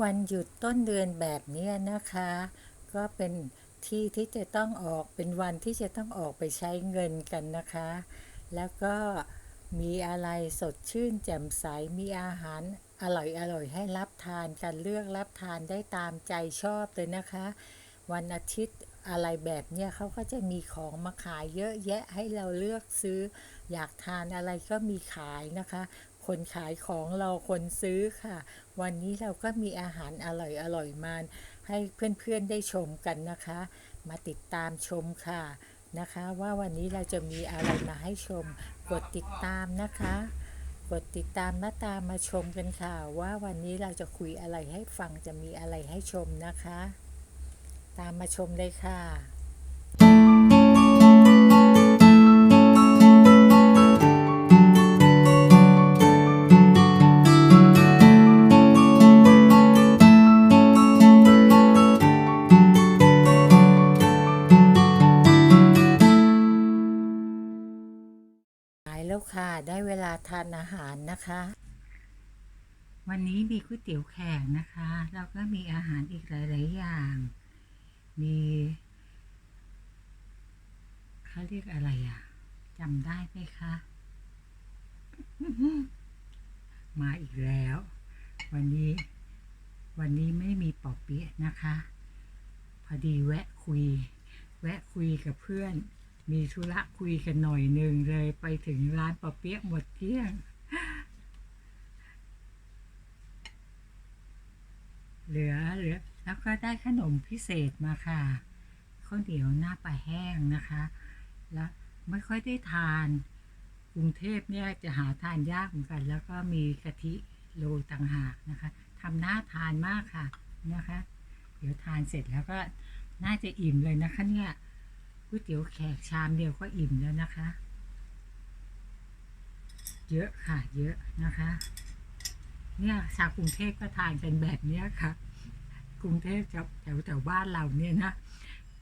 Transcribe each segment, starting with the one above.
วันหยุดต้นเดือนแบบนี้นะคะ ก็เป็นที่ที่จะต้องออกเป็นวันที่จะต้องออกไปใช้เงินกันนะคะ แล้วก็มีอะไรสดชื่นแจ่มใสมีอาหารอร่อยอร่อยให้รับทานกันเลือกรับทานได้ตามใจชอบเลยนะคะ วันอาทิตย์อะไรแบบเนี้ยเขาก็จะมีของมาขายเยอะแยะให้เราเลือกซื้อ อยากทานอะไรก็มีขายนะคะ คนขายของเราคนซื้อค่ะ วันนี้เราก็มีอาหารอร่อยอร่อยมาให้เพื่อนๆได้ชมกันนะคะ มาติดตามชมค่ะนะคะ ว่าวันนี้เราจะมีอะไรมาให้ชม กดติดตามนะคะ กดติดตามมาตามมาชมกันค่ะ ว่าวันนี้เราจะคุยอะไรให้ฟังจะมีอะไรให้ชมนะคะ ตามมาชมเลยค่ะ ค่ะ ได้เวลาทานอาหารนะคะ วันนี้มีก๋วยเตี๋ยวแขกนะคะ แล้วก็มีอาหารอีกหลาย ๆ อย่าง มีเขาเรียกอะไรอะจำได้ไหมคะ มาอีกแล้ว วันนี้ วันนี้ไม่มีปอเปี๊ยะนะคะ พอดีแวะคุย แวะคุยกับเพื่อน มีธุระคุยกันหน่อยหนึ่งเลยไปถึงร้านปอเปี๊ยะหมดเกลี้ยง เหลือเหลือ แล้วก็ได้ขนมพิเศษมาค่ะข้าวเหนียวหน้าปลาแห้งนะคะ แล้วไม่ค่อยได้ทานกรุงเทพเนี่ยจะหาทานยากเหมือนกัน แล้วก็มีกะทิโรยต่างหากนะคะทำหน่าทานมากค่ะนะคะ เดี๋ยวทานเสร็จแล้วก็น่าจะอิ่มเลยนะคะเนี่ย ก๋วยเตี๋ยวแขกชามเดียวก็อิ่มแล้วนะคะ เยอะค่ะ เยอะนะคะ เนี่ยชาวกรุงเทพก็ทานกันแบบเนี้ยค่ะ กรุงเทพแถวแถวแถวบ้านเราเนี่ยนะ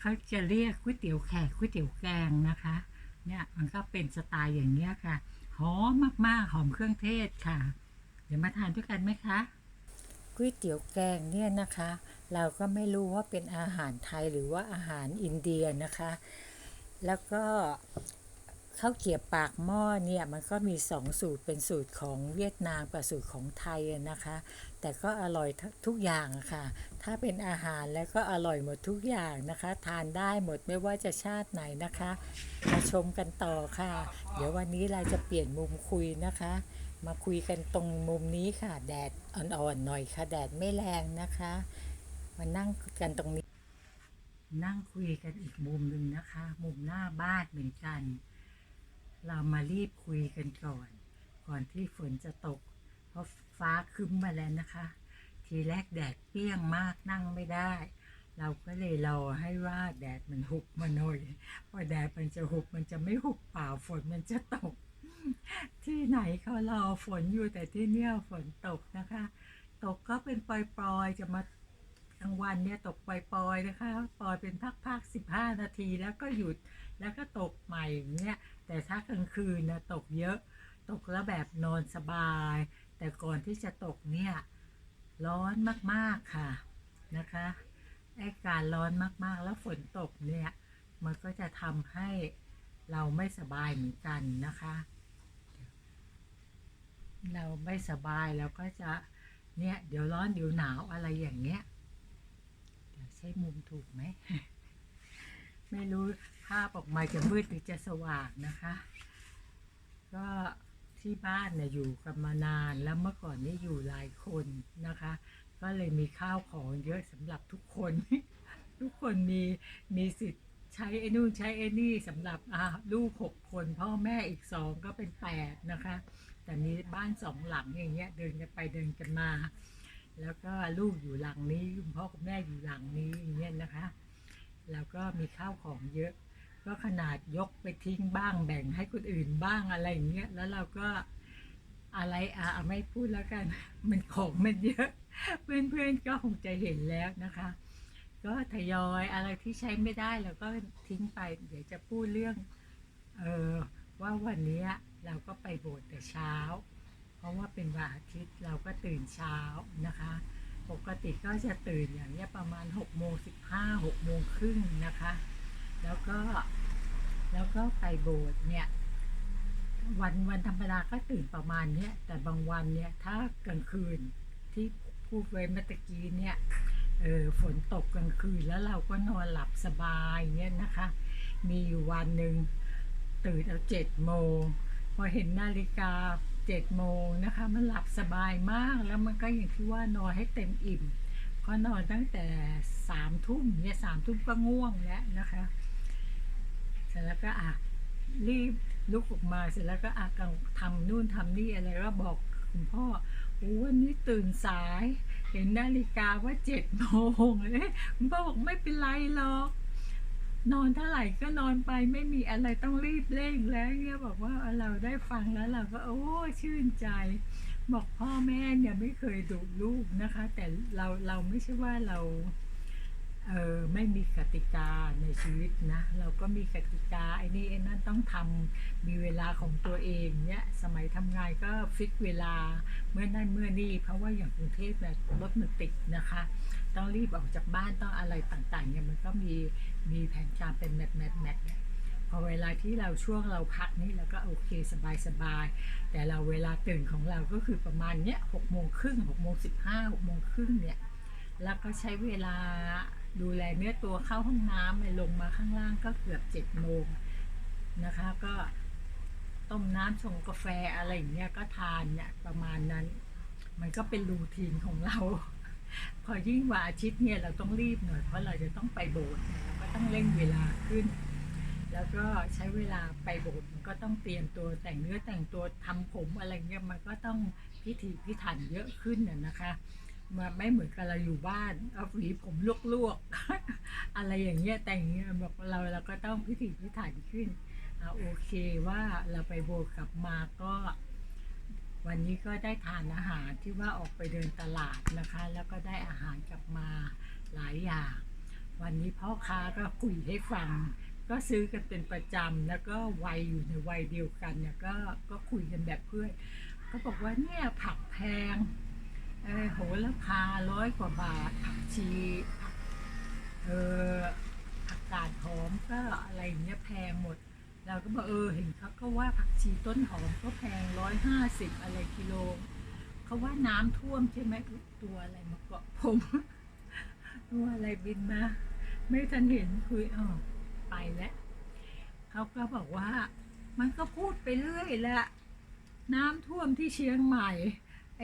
เขาจะเรียกก๋วยเตี๋ยวแขกก๋วยเตี๋ยวแกงนะคะ เนี่ยมันก็เป็นสไตล์อย่างเนี้ยค่ะหอมมากๆหอมเครื่องเทศค่ะ เดี๋ยวมาทานด้วยกันไหมคะก๋วยเตี๋ยวแกงเนี่ยนะคะ เราก็ไม่รู้ว่าเป็นอาหารไทยหรือว่าอาหารอินเดียนะคะ แล้วก็ข้าวเกรียบปากหม้อเนี่ยมันก็มีสองสูตรเป็นสูตรของเวียดนามกับสูตรของไทยนะคะ แต่ก็อร่อยทุกอย่างอะค่ะ ถ้าเป็นอาหารแล้วก็อร่อยหมดทุกอย่างนะคะ ทานได้หมดไม่ว่าจะชาติไหนนะคะมาชมกันต่อค่ะ เดี๋ยววันนี้เราจะเปลี่ยนมุมคุยนะคะ มาคุยกันตรงมุมนี้ค่ะ แดดอ่อนๆหน่อยค่ะ แดดไม่แรงนะคะ มานั่งกันตรงนี้ นั่งคุยกันอีกมุมหนึ่งนะคะ มุมหน้าบ้านเหมือนกัน เรามารีบคุยกันก่อน ก่อนที่ฝนจะตก เพราะฟ้าคึ้มมาแล้วนะคะ ทีแรกแดดเปรี้ยงมากนั่งไม่ได้ เราก็เลยรอให้ว่าแดดมันหุบมาหน่อยพอแดดมันจะหุบมันจะไม่หุบเปล่าฝนมันจะตก ที่ไหนเขารอฝนอยู่แต่ที่เนี่ยฝนตกนะคะ ตกก็เป็นปล่อยๆจะมา กลางวันเนี่ยตกปล่อยๆนะคะปล่อยเป็นพักๆสิบห้านาทีแล้วก็หยุดแล้วก็ตกใหม่อย่างเงี้ยแต่ถ้ากลางคืนนะตกเยอะ ตกแล้วแบบนอนสบาย แต่ก่อนที่จะตกเนี่ยร้อนมากๆค่ะนะคะไอ้การร้อนมากๆ แล้วฝนตกเนี่ยมันก็จะทำให้เราไม่สบายเหมือนกันนะคะ เราไม่สบายเราก็จะเนี่ยเดี๋ยวร้อนเดี๋ยวหนาวอะไรอย่างเงี้ย ช้มุมถูกไหม ไม่รู้ภาพออกมาจะมืดหรือจะสว่างนะคะ ก็ที่บ้านเนี่ยอยู่กันมานานแล้วเมื่อก่อนนี่อยู่หลายคนนะคะ ก็เลยมีข้าวของเยอะสำหรับทุกคน ทุกคนมีมีสิทธิ์ใช้ไอ้นู่นใช้ไอ้นี่สำหรับลูกหกคน พ่อแม่อีกสองก็เป็นแปดนะคะ แต่มีบ้านสองหลังอย่างเงี้ยเดินกันไปเดินกันมา แล้วก็ลูกอยู่หลังนี้คุณพ่อคุณแม่อยู่หลังนี้อย่างเงี้ยนะคะ แล้วก็มีข้าวของเยอะ ก็ขนาดยกไปทิ้งบ้างแบ่งให้คนอื่นบ้างอะไรอย่างเงี้ยแล้วเราก็อะไรอะไม่พูดแล้วกัน มันของมันเยอะ เพื่อนๆก็คงจะเห็นแล้วนะคะ ก็ทยอยอะไรที่ใช้ไม่ได้เราก็ทิ้งไป เดี๋ยวจะพูดเรื่องเออว่าวันนี้เราก็ไปโบสถ์แต่เช้า เพราะว่าเป็นวันอาทิตย์เราก็ตื่นเช้านะคะ ปกติก็จะตื่นอย่างเงี้ยประมาณ6โมง15 6โมงครึ่งนะคะ แล้วก็แล้วก็ไปโบสถ์เนี่ยวันวันธรรมดาก็ตื่นประมาณเนี้ยแต่บางวันเนี่ยถ้ากลางคืนที่พูดไว้เมื่อตะกี้เนี่ยเออฝนตกกลางคืนแล้วเราก็นอนหลับสบายเนี่ยนะคะ มีอยู่วันหนึ่งตื่นเอาเจ็ดโมงพอเห็นนาฬิกา เจ็ดโมงนะคะ มันหลับสบายมากแล้วมันก็อย่างที่ว่านอนให้เต็มอิ่มก็นอนตั้งแต่สามทุ่มเนี่ยสามทุ่มก็ง่วงแล้วนะคะเสร็จแล้วก็อะรีบลุกออกมาเสร็จแล้วก็อากังทำนู่นทำนี่อะไรก็บอกคุณพ่อโอ้วันนี้ตื่นสาย เห็นนาฬิกาว่าเจ็ดโมงเลยคุณพ่อบอกไม่เป็นไรหรอก นอนเท่าไหร่ก็นอนไปไม่มีอะไรต้องรีบเร่งแล้วเนี่ยบอกว่าเราได้ฟังแล้วเราก็โอ้ชื่นใจ บอกพ่อแม่เนี่ยไม่เคยดุลูกนะคะ แต่เราเราไม่ใช่ว่าเรา เออไม่มีกติกาในชีวิตนะ เราก็มีกติกาไอ้นี่ไอ้นั่นต้องทำมีเวลาของตัวเองเนี่ยสมัยทำงานก็ฟิกเวลาเมื่อนั่นเมื่อนี่เพราะว่าอย่างกรุงเทพเนี่ยรถมันติดนะคะ ต้องรีบออกจากบ้านต้องอะไรต่างๆเนี่ยมันก็มีมีแผนการเป็นแมทแมทแมทเนี่ยพอเวลาที่เราช่วงเราพักนี่เราก็โอเคสบายสบายแต่เราเวลาตื่นของเราก็คือประมาณเนี้ยหกโมงครึ่งหกโมงสิบห้าหกโมงครึ่งเนี่ยแล้วก็ใช้เวลา ดูแลเนื้อตัวเข้าห้องน้ำไปลงมาข้างล่างก็เกือบเจ็ดโมงนะคะ ก็ต้มน้ำชงกาแฟอะไรอย่างเงี้ยก็ทานเนี่ยประมาณนั้น มันก็เป็นรูทีนของเรา พอยิ่งว่าอาทิตย์เนี่ยเราต้องรีบหน่อยเพราะเราจะต้องไปโบสถ์เราก็ต้องเร่งเวลาขึ้น แล้วก็ใช้เวลาไปโบสถ์มันก็ต้องเตรียมตัวแต่งเนื้อแต่งตัวทำผมอะไรเงี้ยมันก็ต้องพิถีพิถันเยอะขึ้นน่ะนะคะ มาไม่เหมือนกับเราอยู่บ้านเอาหวีผมลวกๆ อะไรอย่างเงี้ยแต่งเงี้ยบอกเราเราก็ต้องพิถีพิถันขึ้นอโอเคว่าเราไปโบกลับมาก็ วันนี้ก็ได้ทานอาหารที่ว่าออกไปเดินตลาดนะคะ แล้วก็ได้อาหารกลับมาหลายอย่าง วันนี้พ่อค้าก็คุยให้ฟัง ก็ซื้อกันเป็นประจำแล้วก็วัยอยู่ในวัยเดียวกันเนี่ยก็ก็คุยกันแบบเพื่อนก็บอกว่าเนี่ยผักแพง เออโหระพาร้อยกว่าบาทผักชีผักเออผักกาดหอมก็อะไรอย่างเงี้ยแพงหมด เราก็บอกเออเห็นเขาก็ว่าผักชีต้นหอมก็แพงร้อยห้าสิบอะไรกิโลเขาว่าน้ำท่วมใช่ไหมตัวอะไรมาเกาะผมตัวอะไรบินมา ไม่ทันเห็นคุยอ๋อไปแล้วเขาก็บอกว่า มันก็พูดไปเรื่อยแหละน้ำท่วมที่เชียงใหม่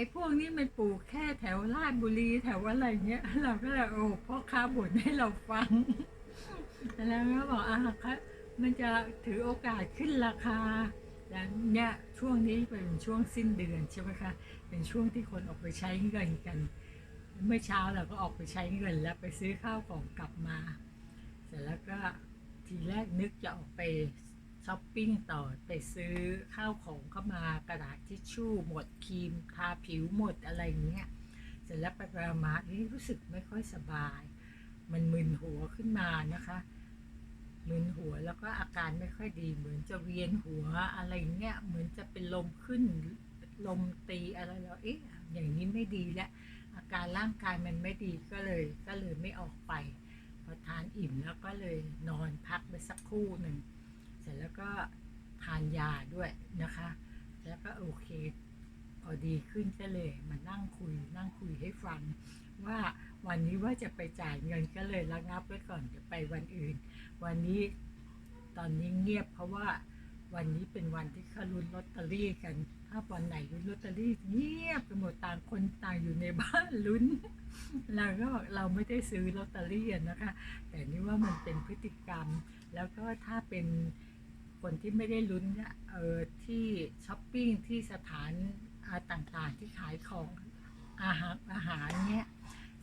อ้พวกนี้มันปลูกแค่แถวราชบุรีแถวอะไรเงี้ย เราก็เลยโอ้พ่อค้าบ่นให้เราฟัง แล้วก็บอกอะคะมันจะถือโอกาสขึ้นราคาแล้วเนี่ยช่วงนี้เป็นช่วงสิ้นเดือนใช่ไหมคะ เป็นช่วงที่คนออกไปใช้เงินกัน เมื่อเช้าเราก็ออกไปใช้เงินแล้วไปซื้อข้าวของกลับมา เสร็จแล้วก็ทีแรกนึกจะออกไป ช้อปปิ้งต่อไปซื้อข้าวของเข้ามากระดาษทิชชู่หมดครีมทาผิวหมดอะไรเงี้ยเสร็จแล้วไปไปมาๆนี่รู้สึกไม่ค่อยสบาย มันมึนหัวขึ้นมานะคะมึนหัวแล้วก็อาการไม่ค่อยดี เหมือนจะเวียนหัวอะไรเงี้ยเหมือนจะเป็นลมขึ้นลมตีอะไรแล้วเอ๊ะอย่างนี้ไม่ดีแล้วอาการร่างกายมันไม่ดีก็เลย ก็เลยไม่ออกไปพอทานอิ่มแล้วก็เลยนอนพักไปสักครู่หนึ่ง ร็จแล้วก็ทานยาด้วยนะคะ แล้วก็โอเคพอดีขึ้นก็เลยมานั่งคุยนั่งคุยให้ฟัง ว่าวันนี้ว่าจะไปจ่ายเงินก็เลยระงับไว้ก่อนจะไปวันอื่น วันนี้ตอนนี้เงียบเพราะว่าวันนี้เป็นวันที่เขาลุ้นลอตเตอรี่กัน ถ้าวันไหนลุ้นลอตเตอรี่เงียบไปหมดต่างคนต่างอยู่ในบ้านลุ้น เราก็บอกเราไม่ได้ซื้อลอตเตอรี่นะคะ แต่นี่ว่ามันเป็นพฤติกรรม แล้วก็ถ้าเป็น คนที่ไม่ได้ลุ้นเนี่ยเออที่ช้อปปิ้งที่สถานอาต่างๆที่ขายของอาหารอาหารเนี่ย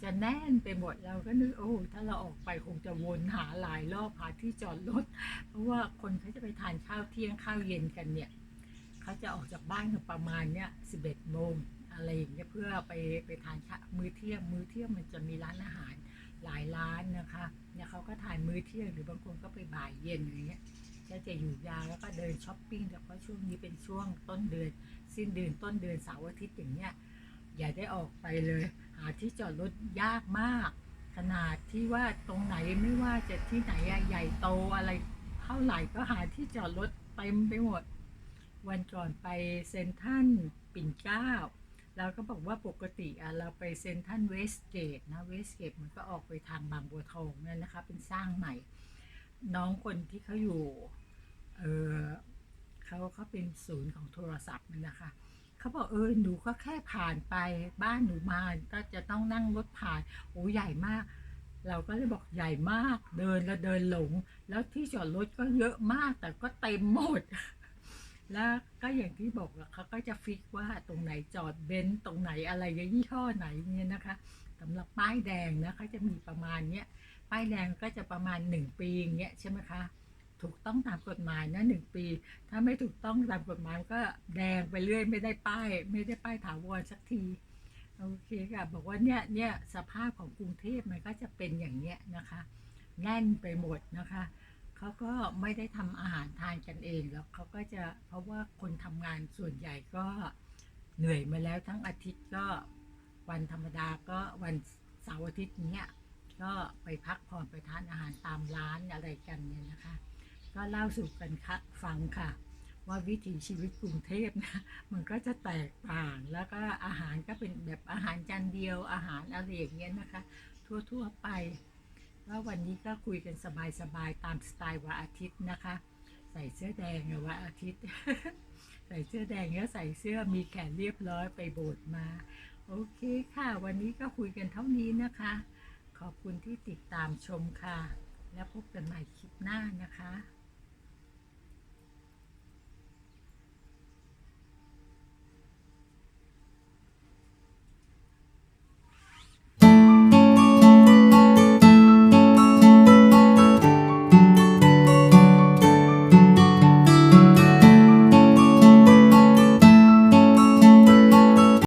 จะแน่นไปหมดเราก็นึกโอ้ถ้าเราออกไปคงจะวนหาหลายรอบหาที่จอดรถเพราะว่าคนเขาจะไปทานข้าวเที่ยงข้าวเย็นกันเนี่ยเขาจะออกจากบ้านกันประมาณเนี้ยสิบเอ็ดโมงอะไรอย่างเงี้ยเพื่อไปไปทานมื้อเที่ยงมื้อเที่ยงมันจะมีร้านอาหารหลายร้านนะคะเนี่ยเขาก็ทานมื้อเที่ยงหรือบางคนก็ไปบ่ายเย็นอย่างเงี้ย ก็จะอยู่ยาวแล้วก็เดินช้อปปิ้งแต่เพราะช่วงนี้เป็นช่วงต้นเดือน สิ้นเดือนต้นเดือนเสาร์อาทิตย์อย่างเงี้ยอย่าได้ออกไปเลย หาที่จอดรถยากมาก ขนาดที่ว่าตรงไหนไม่ว่าจะที่ไหนอะใหญ่โตอะไรเท่าไหร่ก็หาที่จอดรถเต็มไปหมด วันก่อนไปเซนทันปิ่นเกล้าเราก็บอกว่าปกติอะเราไปเซนทันเวสเกตนะเวสเกตมันก็ออกไปทางบางบัวทองเนี่ยนะคะเป็นสร้างใหม่ น้องคนที่เขาอยู่ เออเขาเขาเป็นศูนย์ของโทรศัพท์นั่นนะคะเขาบอกเออหนูก็แค่ผ่านไปบ้านหนูมาก็จะต้องนั่งรถผ่านโอ้ใหญ่มาก เราก็เลยบอกใหญ่มาก เดินแล้วเดินหลง แล้วที่จอดรถก็เยอะมากแต่ก็เต็มหมด แล้วก็อย่างที่บอกเขาก็จะฟิกว่าตรงไหนจอดเบนซ์ตรงไหนอะไรยี่ห้อไหนเนี่ยนะคะสำหรับป้ายแดงนะเขาจะมีประมาณเนี้ย ป้ายแดงก็จะประมาณหนึ่งปีอย่างเงี้ยใช่ไหมคะ ถูกต้องตามกฎหมายนะหนึ่งปี ถ้าไม่ถูกต้องตามกฎหมายก็แดงไปเรื่อยไม่ได้ป้าย ไม่ได้ป้ายถาวรสักทีโอเคค่ะบอกว่าเนี่ยเนี่ยสภาพของกรุงเทพมันก็จะเป็นอย่างเนี้ยนะคะแน่นไปหมดนะคะเขาก็ไม่ได้ทำอาหารทานกันเองแล้วเขาก็จะเพราะว่าคนทำงานส่วนใหญ่ก็เหนื่อยมาแล้วทั้งอาทิตย์ก็วันธรรมดาก็วันเสาร์อาทิตย์เนี้ย ก็ไปพักผ่อนไปทานอาหารตามร้านอะไรกันเนี่ยนะคะ ก็เล่าสู่กันค่ะฟังค่ะ ว่าวิถีชีวิตกรุงเทพนะมันก็จะแตกต่างแล้วก็อาหารก็เป็นแบบอาหารจานเดียวอาหารอะไรอย่างเงี้ยนะคะ ทั่วๆไปว่าวันนี้ก็คุยกันสบายๆตามสไตล์วันอาทิตย์นะคะ ใส่เสื้อแดงอะวันอาทิตย์ ใส่เสื้อแดงแล้วใส่เสื้อมีแขนเรียบร้อยไปโบสถ์มา โอเคค่ะ วันนี้ก็คุยกันเท่านี้นะคะ ขอบคุณที่ติดตามชมค่ะ แล้วพบกันใหม่คลิปหน้านะคะ